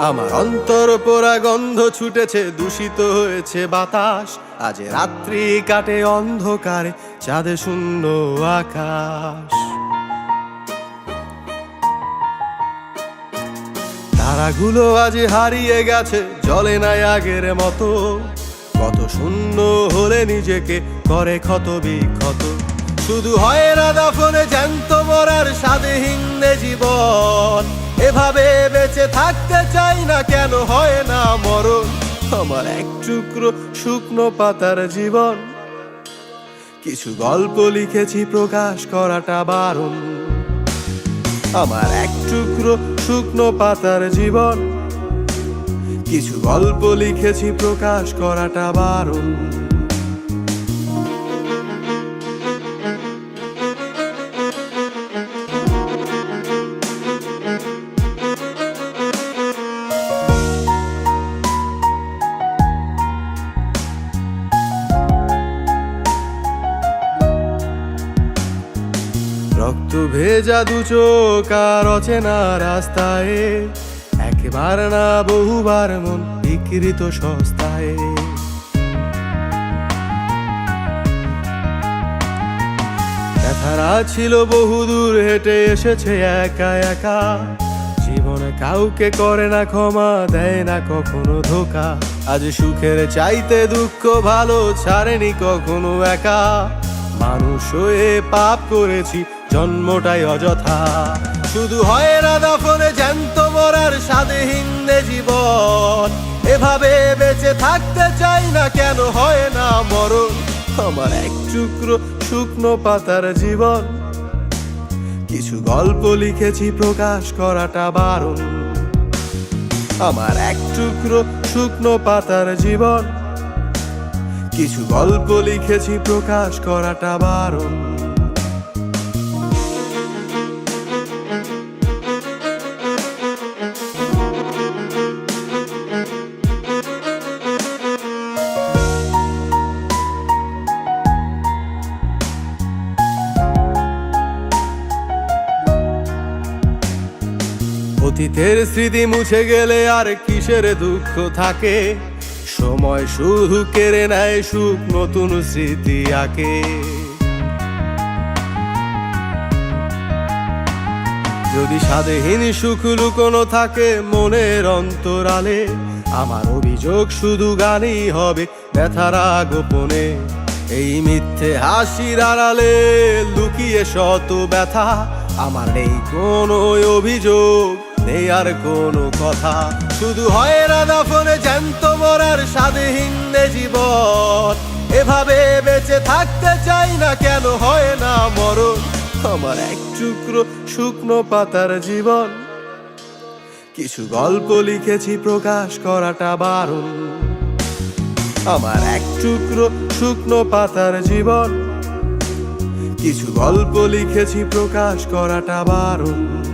আমার অন্তর পোড়া গন্ধ ছুটেছে, দূষিত হয়েছে বাতাস। আজ রাত্রি কাটে অন্ধকারে, চাঁদে শূন্য আকাশ। তারাগুলো আজ হারিয়ে গেছে, জলে নাই আগের মতো। কত শূন্য হলে নিজেকে করে ক্ষত বিক্ষত। শুধু হয় না দাফনে জ্যান্ত মরার স্বাদহীন জীবন। এভাবে বেঁচে থাকতে চাই না কেন হয় না মরণ? আমার এক টুকরো শুকনো পাতার জীবন। কিছু গল্প লিখেছি প্রকাশ করাটা বারণ। আমার এক টুকরো শুকনো পাতার জীবন। কিছু গল্প লিখেছি প্রকাশ করাটা বারণ। রক্ত ভেজা দু চোখ আর অচেনা রাস্তায়, একবার না বহুবার মন বিকৃত সস্তায়। ব্যথারা ছিল বহুদূর হেঁটে এসেছে একা একা, জীবনে কাউকে করে না, ক্ষমা দেয় না, কখনো ধোকা। আজ সুখের চাইতে দুঃখ ভালো ছাড়েনি কখনো একা। মানুষ হয়ে পাপ করেছি জন্মটাই অযথা। শুধু হয় না দাফনে জ্যান্ত মরার স্বাদহীন জীবন। এভাবে বেঁচে থাকতে চাই না কেন হয় না মরণ। আমার এক টুকরো শুকনো পাতার জীবন। কিছু গল্প লিখেছি প্রকাশ করাটা বারণ। আমার এক টুকরো শুকনো পাতার জীবন। কিছু গল্প লিখেছি প্রকাশ করাটা বারণ। অতীতের স্মৃতি মুছে গেলে আর কিসের দুঃখ থাকে? সময় শুধু কেড়ে নেয়, সুখ নতুন স্মৃতি আঁকে। যদি স্বাদেহীন সুখ লুকোনো থাকে মনের অন্তরালে, আমার অভিযোগ শুধু গানই হবে ব্যথারা গোপনে এই মিথ্যে হাসির আড়ালে লুকিয়ে শত ব্যথা, আমার নেই কোনো অভিযোগ। নেই আর কোনো কথা। শুধু হয় না দাফনে জ্যান্ত মরার স্বাদহীন জীবন। এভাবে বেঁচে থাকতে চাই না কেন হয় না মরণ। আমার এক টুকরো শুকনো পাতার জীবন। কিছু গল্প লিখেছি প্রকাশ করাটা বারণ। আমার এক টুকরো শুকনো পাতার জীবন। কিছু গল্প লিখেছি প্রকাশ করাটা বারণ।